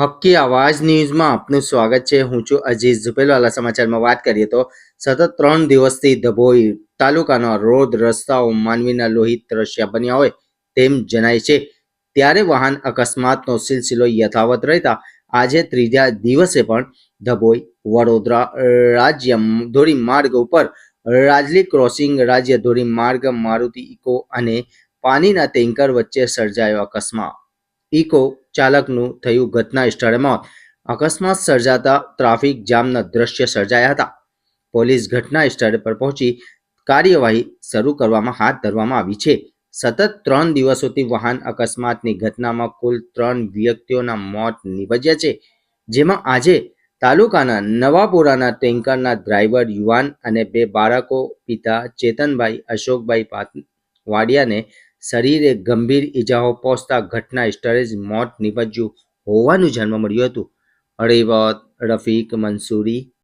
હક્કી આવાજ ન્યૂઝમાં આપનું સ્વાગત છે. હું છું અજીઝ ઝુપેલવાલા સમાચારમાં વાત કરીએ તો સતત ત્રણ દિવસથી ધભોઈ તાલુકાના રોડ રસ્તાઓ માનવીના લોહિત દ્રશ્ય બન્યા હોય તેમ જણાય છે. ત્યારે વાહન અકસ્માતનો સિલસિલો યથાવત રહેતા આજે ત્રીજા દિવસે પણ ધભોઈ વડોદરા રાજ્ય ધોરીમાર્ગ ઉપર રાજલી ક્રોસિંગ રાજ્ય ધોરીમાર્ગ, મારુતિ ઇકો અને પાણીના ટેન્કર વચ્ચે સર્જાયો અકસ્માત. ઇકો ચાલકનું થયું ઘટના સ્થળે મોત અકસ્માત સર્જાતા ટ્રાફિક જામના દ્રશ્ય સર્જાયા હતા. પોલીસ ઘટના સ્થળે પર પહોંચી કાર્યવાહી શરૂ કરવામાં હાથ ધરવામાં આવી છે. સતત ત્રણ દિવસોથી વાહન અકસ્માતની ઘટનામાં કુલ ત્રણ વ્યક્તિઓના મોત નિપજ્યા છે, જેમાં આજે તાલુકાના નવાપુરાના ટેન્કરના ડ્રાઈવર યુવાન અને બે બાળકો પિતા ચેતનભાઈ, અશોકભાઈ વાડિયાને શરીરે ગંભીર ઈજાઓ પહોંચતા ઘટના સ્થળે જ મોત નિપજ્યું હોવાનું જાણવા મળ્યું હતું. હળીવત, રફીક, મંસૂરી